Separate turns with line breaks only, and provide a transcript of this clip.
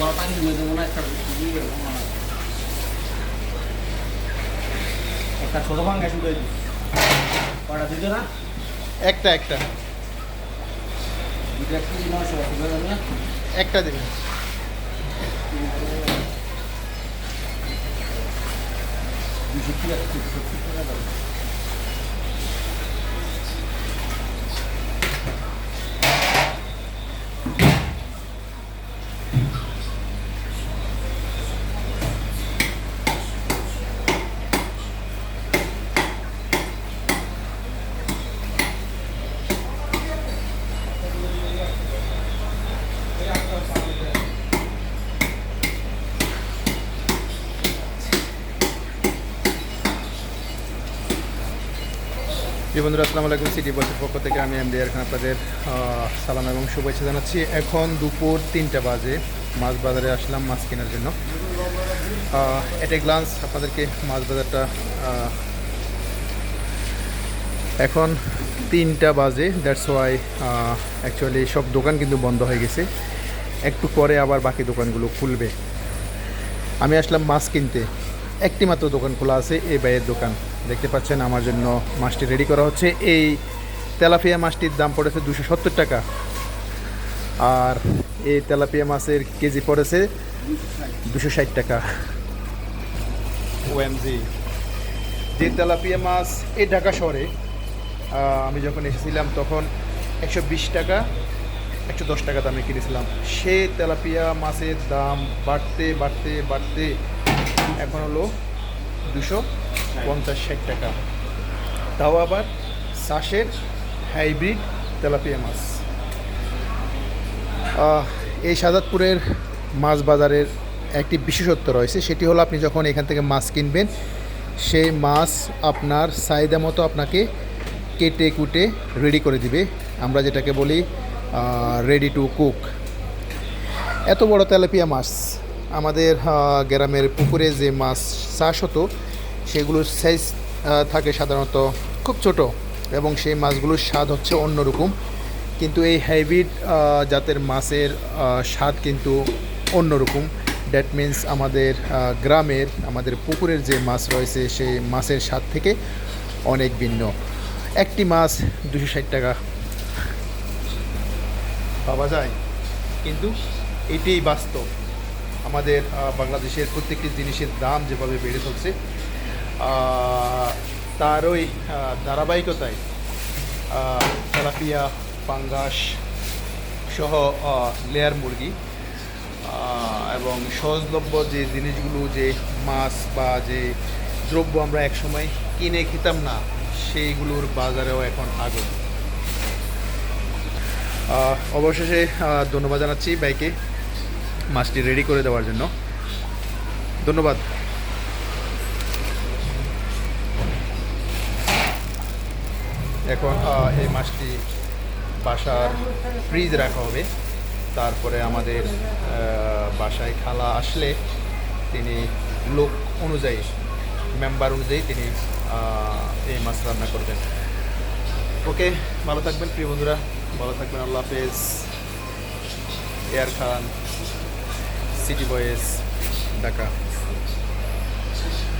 বড় পানি দিয়ে দেবো না একটা একটা ছোট ভাঙা শুধু কটা দিতে না?
একটা একটা। একটা দিবেন
দুশো টাকা
বন্ধুরা, আসসালামু আলাইকুম সিটি বসের পক্ষ থেকে। আমি এমডি খান আপনাদের সালাম এবং শুভেচ্ছা জানাচ্ছি। এখন দুপুর তিনটা বাজে, মাছ বাজারে আসলাম মাছ কেনার জন্য। এট এ গ্লান্স আপনাদেরকে মাছ বাজারটা এখন তিনটা বাজে দ্যাটস ওয়াই অ্যাকচুয়ালি সব দোকান কিন্তু বন্ধ হয়ে গেছে। একটু পরে আবার বাকি দোকানগুলো খুলবে। আমি আসলাম মাছ কিনতে। একটি মাত্র দোকান খোলা আছে এই বাইয়ের দোকান। দেখতে পাচ্ছেন আমার জন্য মাছটি রেডি করা হচ্ছে। এই তেলাপিয়া মাছটির দাম পড়েছে দুশো সত্তর টাকা। আর এই তেলাপিয়া মাছের কেজি পড়েছে দুশো ষাট টাকা। ওএমজি যে তেলাপিয়া মাছ এই ঢাকা শহরে আমি যখন এসেছিলাম তখন একশো বিশ টাকা একশো দশ টাকা দামে কিনেছিলাম। সে তেলাপিয়া মাছের দাম বাড়তে বাড়তে বাড়তে এখন হলো দুশো পঞ্চাশ ষাট টাকা। তাও আবার চাষের হাইব্রিড তেলাপিয়া মাছ। এই সাজাদপুরের মাছ বাজারের একটি বিশেষত্ব রয়েছে, সেটি হলো আপনি যখন এখান থেকে মাছ কিনবেন, সেই মাছ আপনার চাহিদা মতো আপনাকে কেটে কুটে রেডি করে দিবে। আমরা যেটাকে বলি রেডি টু কুক এত বড় তেলাপিয়া মাছ, আমাদের গ্রামের পুকুরে যে মাছ চাষ হতো সেগুলোর সাইজ থাকে সাধারণত খুব ছোট এবং সেই মাছগুলোর স্বাদ হচ্ছে অন্যরকম। কিন্তু এই হাইব্রিড জাতের মাছের স্বাদ কিন্তু অন্যরকম। দ্যাট মিন্স আমাদের গ্রামের, আমাদের পুকুরের যে মাছ রয়েছে সেই মাছের স্বাদ থেকে অনেক ভিন্ন। একটি মাছ দুশো ষাট টাকা। পাওয়া যায়। কিন্তু এটাই বাস্তব। আমাদের বাংলাদেশের প্রত্যেকটি জিনিসের দাম যেভাবে বেড়ে চলছে আহ, ওই ধারাবাহিকতায় তেলাপিয়া পাঙ্গাস সহ লেয়ার মুরগি এবং সহজলভ্য যে জিনিসগুলো যে মাছ বা যে দ্রব্য আমরা একসময় কিনে খেতাম না সেইগুলোর বাজারেও এখন আগুন। অবশেষে ধন্যবাদ জানাচ্ছি বাইকে মাছটি রেডি করে দেওয়ার জন্য। ধন্যবাদ। এখন এই মাছটি বাসার ফ্রিজ রাখা হবে। তারপরে আমাদের বাসায় খালা আসলে তিনি লোক অনুযায়ী মেম্বার অনুযায়ী তিনি এই মাছ রান্না করবেন। ওকে, ভালো থাকবেন প্রিয় বন্ধুরা। ভালো থাকবেন, আল্লাহ হাফেজ। এয়ার খান সিটি বয়েস ঢাকা